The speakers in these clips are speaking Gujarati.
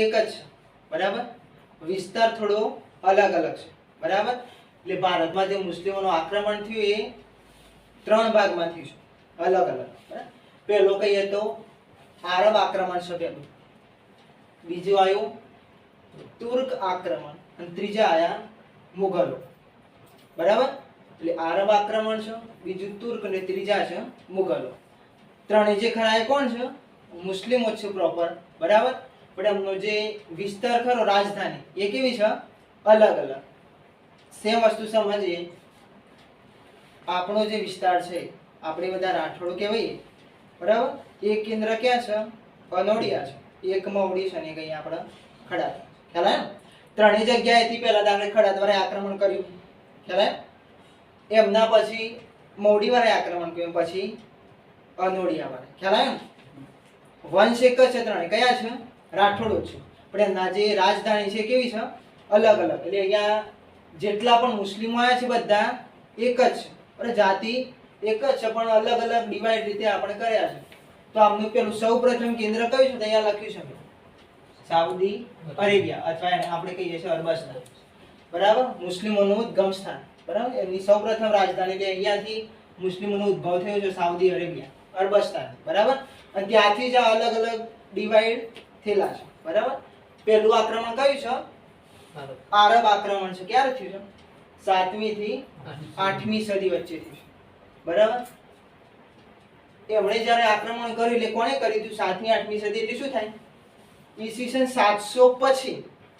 એક જ છે. બરાબર? વિસ્તાર થોડો અલગ અલગ છે. બરાબર? એટલે ભારતમાં જે મુસ્લિમોનું આક્રમણ થયું એ ત્રણ ભાગમાં થયું છે. અલગ અલગ. પહેલો કહીએ તો આરબ આક્રમણ છે પહેલું. બીજું આવ્યું તુર્ક આક્રમણ. અને ત્રીજા આવ્યા મુઘલો. બરાબર? એટલે આરબ આક્રમણ છે, બીજું તુર્ક અને ત્રીજા છે મુઘલો. ત્રણે જે ખરા કોણ છે? મુસ્લિમો છે પ્રોપર બરાબર? એમનો જે વિસ્તાર ખરો રાજધાની, એ કેવી છે? અલગ અલગ. સેમ વસ્તુ સમજીએ. આપણો જે વિસ્તાર છે, આપણે બધા રાઠોડ કહેવાય બરાબર? એ કેન્દ્ર ક્યાં છે? અનોડિયા છે. એકમાં ઓડિશા અને કઈ આપણે ખડા ખ્યાલ આવે ત્રણેય જગ્યાએથી પહેલા આપણે ખડા દ્વારા આક્રમણ કર્યું. ખ્યાલ એમના પછી મોડીવાળાએ આક્રમણ કર્યું, પછી અનોડિયા વાળા ખ્યાલ વંશ એક જ છે ત્રણે કયા છે? રાઠોડો છે. પણ એના જે રાજધાની છે કેવી છે? અલગ અલગ. એટલે અહીંયા જેટલા પણ મુસ્લિમો આવ્યા છે બધા એક જ છે. અને જાતિ એક જ છે, પણ અલગ અલગ ડિવાઈડ રીતે આપણે કર્યા છે. તો આમનું પેલું સૌ પ્રથમ કેન્દ્ર કયું છે? અહીંયા લખ્યું છે સાઉદી અરેબિયા, અથવા આપણે કહીએ છીએ અરબસ્તાન બરાબર? મુસ્લિમોનું ઉદ્ગમ સ્થાન બરાબર? એમની સૌ પ્રથમ રાજધાની એટલે અહીંયાથી મુસ્લિમોનો ઉદ્ભવ થયો છે સાઉદી અરેબિયા અરબસ્તાન બરાબર? અને ત્યાંથી જ અલગ અલગ ડિવાઈડ થયેલા છે. બરાબર? પહેલું આક્રમણ કયું છે? આરબ આક્રમણ છે. ક્યારે થયું છે? સાતમી થી આઠમી સદી વચ્ચે થયું છે. બરાબર? એમણે જ્યારે આક્રમણ કર્યું એટલે કોણે કર્યું હતું? સાતમી, આઠમી સદી એટલે શું થાય? ઈસવીસન સાતસો પછી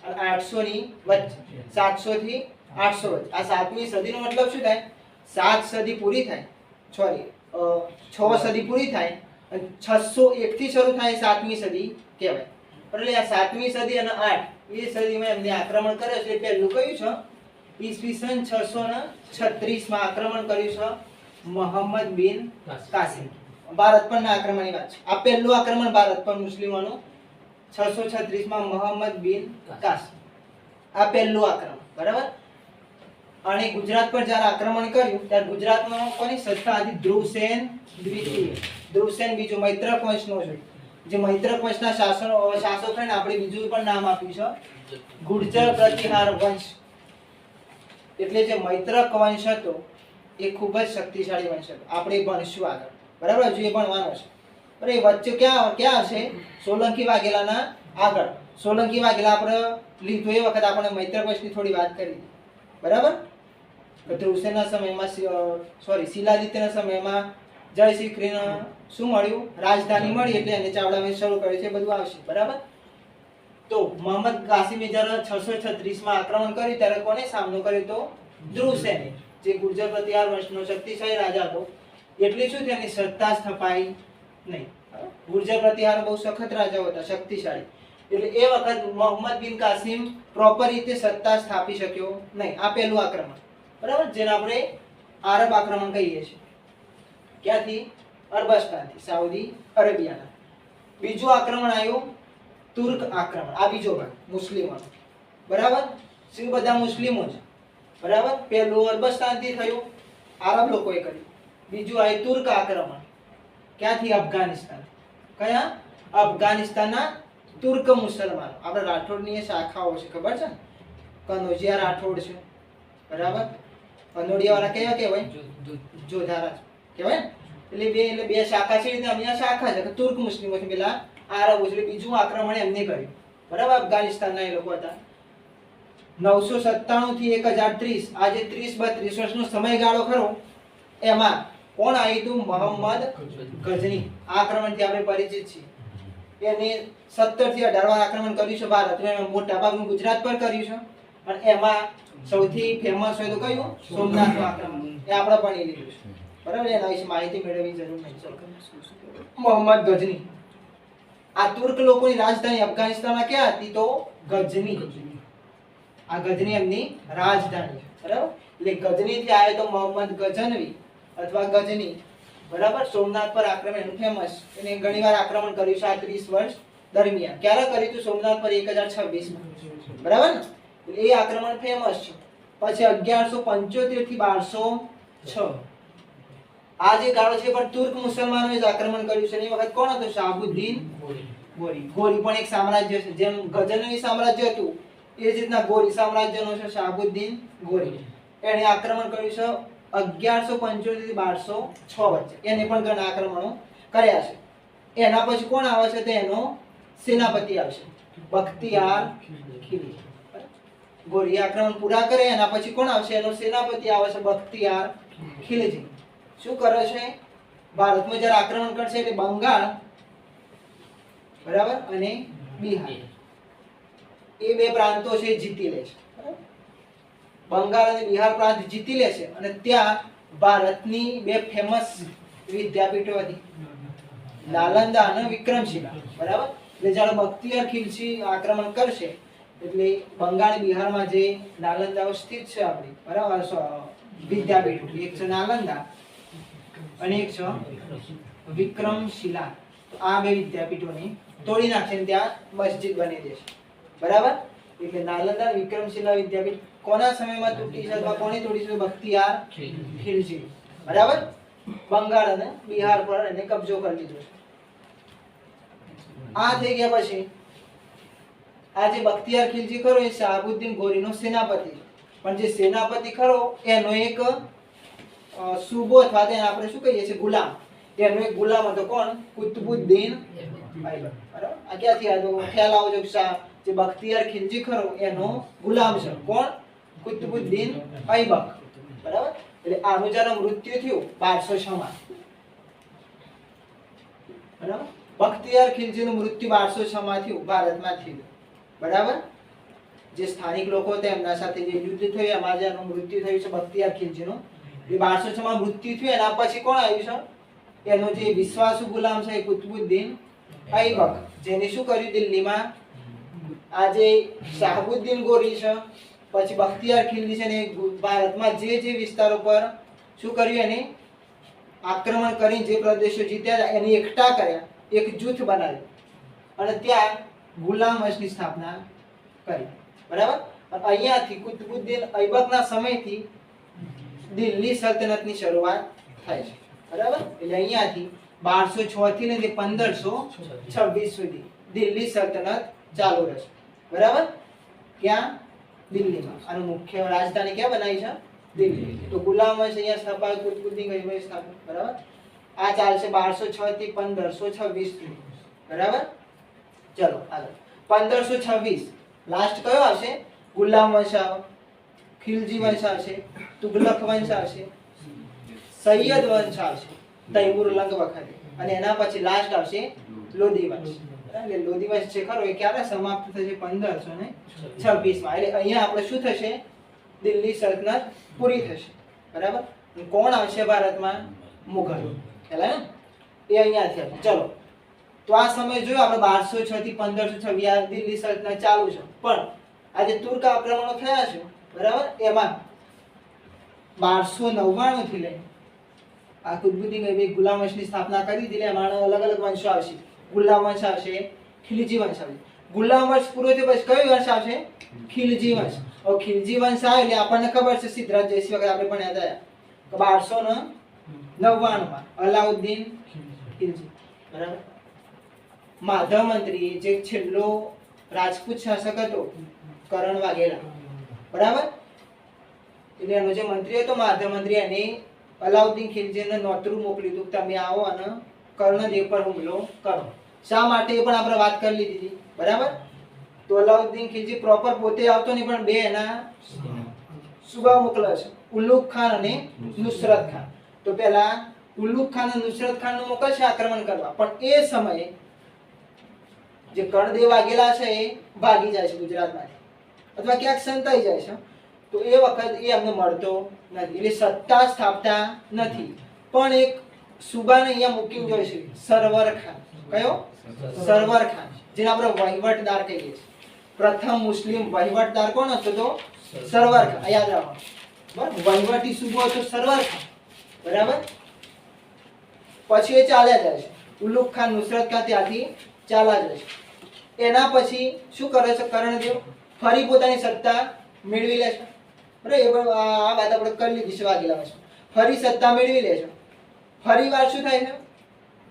અને આઠસો ની વચ્ચે. સાતસો થી આઠસો વચ્ચે. આ સાતમી સદીનો મતલબ શું થાય? સાત સદી પૂરી થાય. સોરી છ સદી પૂરી થાય. છસો એકથી શરૂ થાય સાતમી સદી કહેવાય. એટલે આ સાતમી સદી અને આઠ, એ સદીમાં એમને આક્રમણ કર્યો છે. પહેલું કયું છે? ઈસવીસન છસો ને છત્રીસમાં આક્રમણ કર્યું છે મોહમ્મદ બિન કાસિમ. ભારત પરના આક્રમણની વાત છે. આ પહેલું આક્રમણ ભારત પર મુસ્લિમોનું છસો છત્રીસમાં મોહમ્મદ બિન કાસિમ. આ પહેલું આક્રમણ. બરાબર? અને ગુજરાત પર જ્યારે આક્રમણ કર્યું, ત્યારે ગુજરાતમાં કોની સત્તા હતી? ધ્રુવસેન દ્વિતીય. ધ્રુવસેન બીજો મૈત્રક વંશનો છે. જે મૈત્રક વંશના શાસન શાસક છે આપણે બીજું પણ નામ આપ્યું છે. ગુર્જર પ્રતિહાર વંશ. એટલે જે મૈત્રક વંશ હતો, એ ખૂબ જ શક્તિશાળી વંશ હતો. આપણે ભણશું આગળ. બરાબર? હજુ એ ભણવાનો છે. અરે વચ્ચે ક્યાં ક્યાં છે સોલંકી વાઘેલાના આગળ. સોલંકી વાઘેલા આપણે લીધું એ વખત આપણે મૈત્રક વંશની થોડી વાત કરી. બરાબર? ધ્રુવસેનના સમયમાં સોરી શિલાદિત્યના સમયમાં જય શ્રી કૃષ્ણ શું મળ્યું? રાજધાની મળી એટલે એને ચાવડા મેં શરૂ કર્યું છે બધું આવશે. બરાબર? તો મોહમ્મદ કાસિમે જ્યારે છસો છત્રીસમાં આક્રમણ કર્યું, ત્યારે કોને સામનો કર્યો તો? ધ્રુવસેને, જે ગુર્જર પ્રતિહાર વંશનો શક્તિશાળી રાજા હતો. એટલે શું તેની સત્તા સ્થપાઈ નહીં. ગુર્જર પ્રતિહાર બહુ સખત રાજાઓ હતા, શક્તિશાળી. એટલે એ વખત મોહમ્મદ બિન કાસિમ પ્રોપર રીતે સત્તા સ્થાપી શક્યો નહીં. આ પહેલું આક્રમણ. બરાબર? જેને આપણે આરબ આક્રમણ કહીએ છીએ. ક્યાંથી? અરબસ્તાનથી, સાઉદી અરેબિયાના. બીજું આક્રમણ આવ્યું તુર્ક આક્રમણ, આ બીજો ભાગ, મુસ્લિમોનો. બરાબર? શું બધા મુસ્લિમો છે બરાબર? પહેલું અરબસ્તાનથી થયું, આરબ લોકોએ કર્યું. બીજું આવ્યું તુર્ક આક્રમણ. ક્યાંથી? અફઘાનિસ્તાન. કયા? અફઘાનિસ્તાનના તુર્ક મુસલમાનો. આપણે રાઠોડની શાખાઓ છે, ખબર છે કનોજિયા રાઠોડ છે. બરાબર? કનોડિયાવાળા કેવા કહેવાય? જોધારા કહેવાય? એટલે બે એટલે બે શાખા છે એટલે અહીંયા શાખા છે. કે તુર્ક મુસ્લિમો છે. પેલા આરબો એટલે બીજું આક્રમણ એમને કર્યું. બરાબર? અફઘાનિસ્તાનના એ લોકો હતા. નવસો સત્તાણું થી એક હજાર ત્રીસ. આજે ત્રીસ બત્રીસ વર્ષનો સમયગાળો ખરો. એમાં કોણ આવ્યું હતું? મોહમ્મદ ગજની આક્રમણથી આપણે પરિચિત છીએ. એને સત્તરથી અઢાર વાર આક્રમણ કર્યું છે ભારત એમાં મોટા ભાગનું ગુજરાત પર કર્યું છે. અને એમાં સૌથી ફેમસ હોય તો કયું? સોમનાથનું આક્રમણ એ આપણે ભણી લીધું બરાબર એના વિશે માહિતી મેળવવી જરૂર નહીં. મોહમ્મદ ગજની. આ તુર્ક લોકોની રાજધાની અફઘાનિસ્તાનમાં ક્યાં હતી તો? ગજની. આ ગજની એમની રાજધાની બરાબર? એટલે ગજની થી આવે તો મોહમ્મદ ગજનવી અથવા ગજની. બરાબર? સોમનાથ પર આક્રમણ એનું ફેમસ એને ઘણીવાર આક્રમણ કર્યું છે આ 30 વર્ષ દરમિયાન. ક્યારે કર્યું હતું? સોમનાથ પર 1026 માં બરાબર ને? એ આક્રમણ ફેમસ છે. પછી 1175 થી 1206 આ જે ગાળો છે પણ તુર્ક મુસલમાનોએ જ આક્રમણ કર્યું છે. એ વખત કોણ હતો? શાહબુદ્દીન ગોરી. ગોરી. પણ એક સામ્રાજ્ય છે. જેમ ગજનવી સામ્રાજ્ય હતું એ જ રીતના ગોરી સામ્રાજ્યનો છે શાહબુદ્દીન ગોરી. એણે આક્રમણ કર્યું છે અગિયારસો પંચોતેરથી બારસો છ વચ્ચે. એને પણ ઘણા આક્રમણો કર્યા છે. એના પછી કોણ આવે છે? તો એનો સેનાપતિ આવશે. બખ્તિયાર ખિલજી ગોરી આક્રમણ પૂરા કરે એના પછી કોણ આવશે? એનો સેનાપતિ આવે બખ્તિયાર ખિલજી. શું કરે છે? ભારતમાં જ્યારે આક્રમણ કરશે એટલે બંગાળ, બરાબર? અને બિહાર. એ બે પ્રાંતો છે જીતી લે બંગાળ અને બિહાર પ્રાંત જીતી લે છે. અને ત્યાં ભારતની બે ફેમસ વિદ્યાપીઠો હતી. નાલંદા અને વિક્રમશિલા. બરાબર? એટલે જ્યારે બખ્તિયાર ખિલજી આક્રમણ કરશે એટલે બંગાળ બિહારમાં જે નાલંદાઓ સ્થિત છે આપણી, બરાબર? વિદ્યાપીઠ એક છે નાલંદા અને એક છે વિક્રમશિલા. આ બે વિદ્યાપીઠોની તોડી નાખશે ત્યાં મસ્જિદ બની જશે. બરાબર? એટલે નાલંદા વિક્રમશિલા વિદ્યાપીઠ કોના સમયમાં તૂટી છે અથવા કોની તોડી છે? બખ્તિયાર ખિલજી. બરાબર? બંગાળ અને બિહાર પર એને કબજો કરી લીધો છે. આ થઈ ગયા પછી આ જે બખ્તિયાર ખિલજી ખરો, એ શાહબુદ્દીન ગોરીનો સેનાપતિ. પણ જે સેનાપતિ ખરો, એનો એક સુબો અથવા તો આપણે શું કહીએ છીએ, ગુલામ. એનો એક ગુલામ હતો કોણ? કુતબુદ્દીન બરાબર? આ ક્યાંથી આવ્યો? ખ્યાલ આવજો શાહ જે બખ્તિયાર ખિલજી ખરો, એનો ગુલામ છે. કોણ? કુતબુદ્દીન ઐબક બરાબર? એટલે આનું જ્યારે મૃત્યુ થયું, બારસો છ માં બરાબર? બખ્તિયાર ખિલજીનું મૃત્યુ બારસો છ માં થયું, ભારતમાં થયું. બરાબર? જે સ્થાનિક લોકો હતા, એમના સાથે જે યુદ્ધ થયું, એમાં જેનું મૃત્યુ થયું છે બખ્તિયાર ખિલજીનું એ બારસો છ માં મૃત્યુ થયું, એના પછી કોણ આવ્યું છે? એનો જે વિશ્વાસુ ગુલામ છે કુતુબુદ્દીન આઈબક જેને શું કર્યું દિલ્હીમાં? આજે શાહબુદ્દીન ગોરી છે, પછી બખ્તિયાર ખિલજી છે ને ભારતમાં જે જે વિસ્તારો પર શું કર્યું એને? આક્રમણ કરી જે પ્રદેશો જીત્યા એની એકઠા કર્યા, એક જૂથ બનાવ્યું. અને ત્યાં ગુલામ વંશની સ્થાપના કરી. બરાબર? અહીંયાથી કુતબુદ્દીન ઐબકના સમયથી દિલ્હી સલ્તનતની શરૂઆત થાય છે. બરાબર? એટલે અહીંયાથી બારસો છ થી લઈને પંદરસો છવ્વીસ સુધી દિલ્હી સલ્તનત ચાલુ રહેશે. બરાબર? ક્યાં? દિલ્હીમાં. અને મુખ્ય રાજધાની ક્યાં બનાવી છે? દિલ્હી. તો ગુલામ વંશ અહીંયા સ્થપાયો, કુતબુદ્દીન ઐબક સ્થાપન બરાબર? આ ચાલશે બારસો છ થી પંદરસો છવ્વીસ સુધી. બરાબર? ચલો આગળ પંદરસો છવ્વીસ. લાસ્ટ કયો આવશે? ગુલામ વંશ આવે. ખિલજી વંશ આવશે. તુગલક વંશ આવશે. સૈયદ વંશ આવશે. તૈમુર લંગ વખતે. અને એના પછી લાસ્ટ આવશે લોધી વંશ. એટલે લોધી વંશ છે ખરો એ ક્યારે સમાપ્ત થશે? પંદરસો ને છવ્વીસમાં એટલે અહીંયા આપણે શું થશે? દિલ્હી સલ્તનત પૂરી થશે. બરાબર? કોણ આવશે ભારતમાં? મુઘલ. એટલે એ અહીંયાથી આવશે. ચલો. તો આ સમય જોયો, આપણે બારસો છ થી પંદરસો છવ્વીસ દિલ્હી સલ્તનત ચાલુ છે. પણ આજે તુર્ક આક્રમણો થયા છે, બરાબર? એમાં બારસો નવ્વાણું થી લઈને આ કુદબુદ્દીન એવી ગુલામ વંશની સ્થાપના કરી દીધી એમાં અલગ અલગ વંશો આવશે. ગુલામ વંશ આવશે, ખિલજી વંશ આવશે. ગુલામ વંશ પૂરો થયો, પછી કયો વંશ આવશે? ખિલજી વંશ. ઓ ખિલજી વંશ આવે એટલે આપણને ખબર છે, સિદ્ધરાજ જયસિંહ વગેરે આપણે પણ યાદ આવ્યા બારસો ને નવ્વાણુંમાં અલાઉદ્દીન ખિલજી. બરાબર? માધવ મંત્રી જે છેલ્લો રાજપૂત શાસક હતો, કરણ વાઘેલા. બરાબર? એટલે એનો જે મંત્રી હતો, માધવ મંત્રી, એને અલાઉદ્દીન ખિલજીને નોતરું મોકલી હતું તમે આવો અને કર્ણદેવ પર હુમલો કરો. શા માટે એ પણ આપણે વાત કરી લીધી હતી? બરાબર? તો અલાઉદ્દીન ખિલજી પ્રોપર પોતે આવતો નહીં, પણ બે એના સુબા મોકલા છે. ઉલ્લુક ખાન અને નુસરત ખાન. તો પહેલા ઉલ્લુક ખાન અને નુસરત ખાનનું મોકલશે આક્રમણ કરવા. પણ એ સમયે જે કર્ણદેવ વાઘેલા છે એ ભાગી જાય છે ગુજરાતમાંથી. અથવા ક્યાંક સંતાઈ જાય છે. તો એ વખત એ અમને મળતો નથી. એટલે સત્તા સ્થાપતા નથી. પણ એક સુબાને અહીંયા મૂકી જોઈએ છે. સરવર ખાન કયો? સરવર ખાન જેને આપણે વહીવટદાર કહીએ છીએ. પ્રથમ મુસ્લિમ વહીવટદાર કોણ હતો તો? સરવર ખાન યાદ રાખો. બરાબર? વહીવટી સુબો હતો સરવર ખાન બરાબર? પછી એ ચાલ્યા જાય છે. ઉલ્લુખ ખાન નુસરત ખાન ત્યાંથી ચાલ્યા જાય છે. એના પછી શું કરે છે? કર્ણદેવ ફરી પોતાની સત્તા મેળવી લે છે. બરાબર? એ આ વાત આપણે કરી લીધી છે વાઘેલા છે ફરી સત્તા મેળવી લે છે. ફરી વાર શું થાય છે?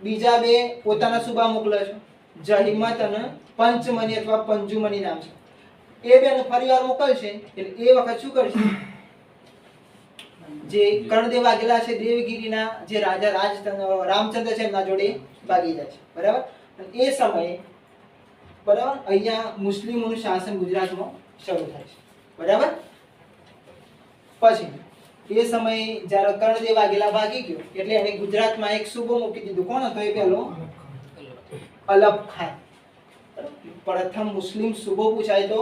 બીજા બે પોતાના સુબા મોકલે છે. જહિમત અને પંચમની અથવા પંજુમની નામ છે. એ બેને ફરીવાર મોકલશે એટલે એ વખત શું કરશે? જે કર્ણદેવ વાગેલા છે, દેવગીરીના જે રાજા રાજ રામચંદ્ર છે એમના જોડે ભાગી જાય છે. બરાબર? એ સમયે બરાબર? અહીંયા મુસ્લિમોનું શાસન ગુજરાતમાં શરૂ થાય છે. બરાબર? પછી, એ સમયે જ્યારે કર્ણદેવ વાઘેલા ભાગી ગયો, એટલે એને ગુજરાતમાં એક સૂબો મૂકી દીધું. કોણ હતો એ પેલો અલબ ખાન. પ્રથમ મુસ્લિમ સૂબો પૂછાય તો?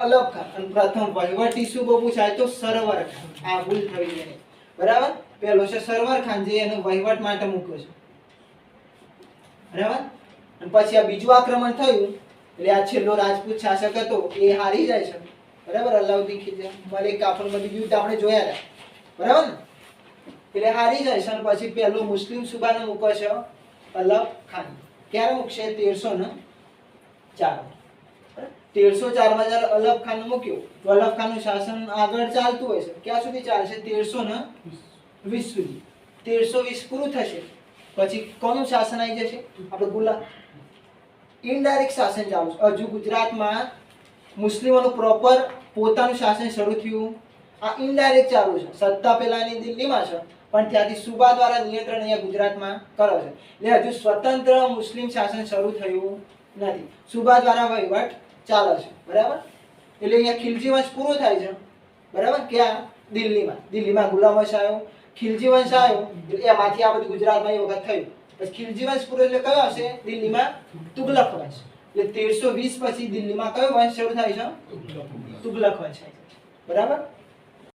અલબ ખાન. અને પ્રથમ વહીવટી સૂબો પૂછાય તો સરવર ખાન. આ ભૂલ થઈ ગઈ બરાબર? પેલો છે સરવર ખાન, જે એનો વહીવટ માટે મૂક્યો છે. બરાબર? અને પછી આ બીજું આક્રમણ થયું, એટલે આ છેલ્લો રાજપૂત શાસક હતો, એ હારી જાય છે. બરાબર? અલાઉદ્દીન મલિક કાફર બધી યુદ્ધ આપણે જોયા હતા. બરાબર ને? એટલે હારી જાય છે અને પછી પહેલો મુસ્લિમ સુબાને મૂકે છે અલબ ખાન. ક્યારે મૂકશે? તેરસો ને ચાર. તેરસો ચારમાં જ્યારે અલબ ખાન મૂક્યો, તો અલબ ખાનનું શાસન આગળ ચાલતું હોય છે. ક્યાં સુધી ચાલશે? તેરસો ને વીસ સુધી. તેરસો વીસ પૂરું થશે. પછી કોનું શાસન આવી જશે? આપણે ગુલા ઇનડાયરેક્ટ શાસન ચાલુ છે. હજુ ગુજરાતમાં મુસ્લિમોનું પ્રોપર પોતાનું શાસન શરૂ થયું. આ ઇનડાયરેક્ટ ચાલુ છે. સત્તા પહેલાંની દિલ્હીમાં છે, પણ ત્યાંથી સુબા દ્વારા નિયંત્રણ અહીંયા ગુજરાતમાં કરે છે. એટલે હજુ સ્વતંત્ર મુસ્લિમ શાસન શરૂ થયું નથી. સુબા દ્વારા વહીવટ ચાલે છે. બરાબર? એટલે અહીંયા ખિલજી વંશ પૂરો થાય છે. બરાબર? ક્યાં? દિલ્હીમાં. દિલ્હીમાં ગુલામ આવ્યો ખિલજી વંશ આવ્યો એટલે એમાંથી આ બધું ગુજરાતમાં એ વખત થયું. પછી ખિલજી વંશ પૂરો એટલે કયો હશે? દિલ્હીમાં તુગલક વંશ. એટલે તેરસો વીસ પછી દિલ્હીમાં કયો વંશ શરૂ થાય છે? તુગલક વંશ. બરાબર?